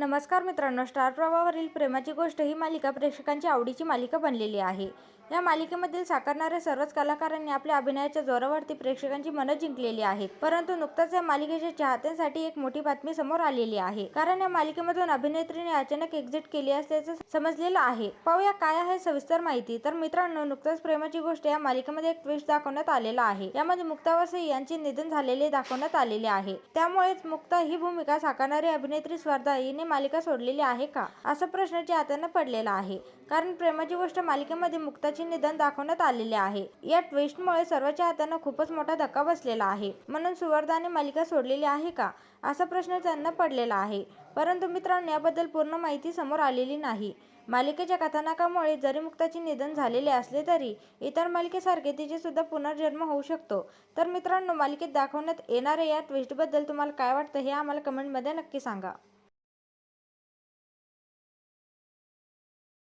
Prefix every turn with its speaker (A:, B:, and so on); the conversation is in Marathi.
A: नमस्कार मित्रांनो स्टार प्रवावरील प्रेमाची गोष्ट ही मालिका प्रेक्षकांची आवडीची मालिका बनलेली आहे. या मालिकेमधील साकारणाऱ्या सर्वच कलाकारांनी आपल्या अभिनयाच्या जोरावरती प्रेक्षकांची मनं जिंकलेली आहेत. परंतु नुकताच या मालिकेच्या चाहत्यांसाठी एक मोठी बातमी समोर आलेली आहे. कारण या मालिकेमधून अभिनेत्रीने अचानक एक्झिट केली असल्याचं समजलेलं आहे. पाहूया काय आहे सविस्तर माहिती. तर मित्रांनो नुकताच प्रेमाची गोष्ट या मालिकेमध्ये एक ट्विस्ट दाखवण्यात आलेला आहे. यामध्ये मुक्ता वसई यांचे निधन झालेले दाखवण्यात आलेले आहे. त्यामुळेच मुक्ता ही भूमिका साकारणारी अभिनेत्री स्पर्धा हिने मालिका सोडलेली आहे का? असा प्रश्न चाहत्यांना पडलेला आहे. कारण प्रेमाची गोष्ट मालिकेमध्ये मुक्ताचे निधन दाखवण्यात आलेले आहे. या ट्विस्टमुळे सर्व चाहत्यांना खूपच मोठा धक्का बसलेला आहे. म्हणून सुवर्धाने मालिका सोडलेली आहे का? असा प्रश्न त्यांना पडलेला आहे. परंतु मित्रांनो याबद्दल पूर्ण माहिती समोर आलेली नाही. मालिकेच्या कथानकामुळे जरी मुक्ताचे निधन झालेले असले तरी इतर मालिकेसारखे तिचे सुद्धा पुनर्जन्म होऊ शकतो. तर मित्रांनो मालिकेत दाखवण्यात येणाऱ्या या ट्विस्टबद्दल तुम्हाला काय वाटतं हे आम्हाला कमेंटमध्ये नक्की सांगा.